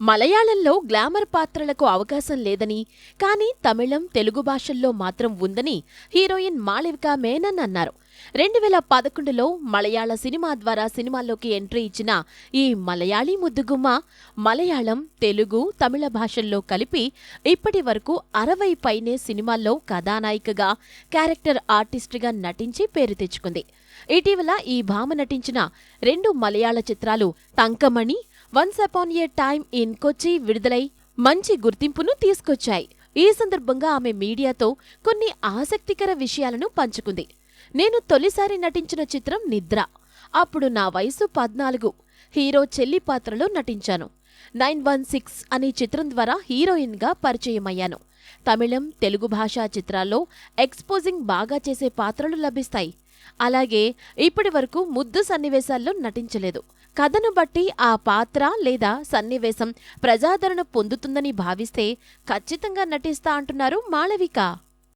మలయాళంలో గ్లామర్ పాత్రలకు అవకాశం లేదని కానీ తమిళం తెలుగు భాషల్లో మాత్రం ఉందని హీరోయిన్ మాళవిక మేనన్ అన్నారు. రెండు వేల పదకొండులో మలయాళ సినిమా ద్వారా సినిమాల్లోకి ఎంట్రీ ఇచ్చిన ఈ మలయాళీ ముద్దుగుమ్మ మలయాళం తెలుగు తమిళ భాషల్లో కలిపి ఇప్పటి వరకు అరవై పైనే సినిమాల్లో కథానాయికగా క్యారెక్టర్ ఆర్టిస్ట్గా నటించి పేరు తెచ్చుకుంది. ఇటీవల ఈ భామ నటించిన రెండు మలయాళ చిత్రాలు Thankamani once upon a time in Kochi విడుదలై మంచి గుర్తింపును తీసుకొచ్చాయి. ఈ సందర్భంగా ఆమె మీడియాతో కొన్ని ఆసక్తికర విషయాలను పంచుకుంది. నేను తొలిసారి నటించిన చిత్రం నిద్ర. అప్పుడు నా వయసు పద్నాలుగు. హీరో చెల్లి పాత్రలో నటించాను. నైన్ వన్ సిక్స్ అనే చిత్రం ద్వారా హీరోయిన్గా పరిచయమయ్యాను. తమిళం తెలుగు భాషా చిత్రాల్లో ఎక్స్పోజింగ్ బాగా చేసే పాత్రలు లభిస్తాయి. అలాగే ఇప్పటి వరకు ముద్దు సన్నివేశాల్లో నటించలేదు. కథను బట్టి ఆ పాత్ర లేదా సన్నివేశం ప్రజాదరణ పొందుతుందని భావిస్తే ఖచ్చితంగా నటిస్తా అంటున్నారు మాళవిక.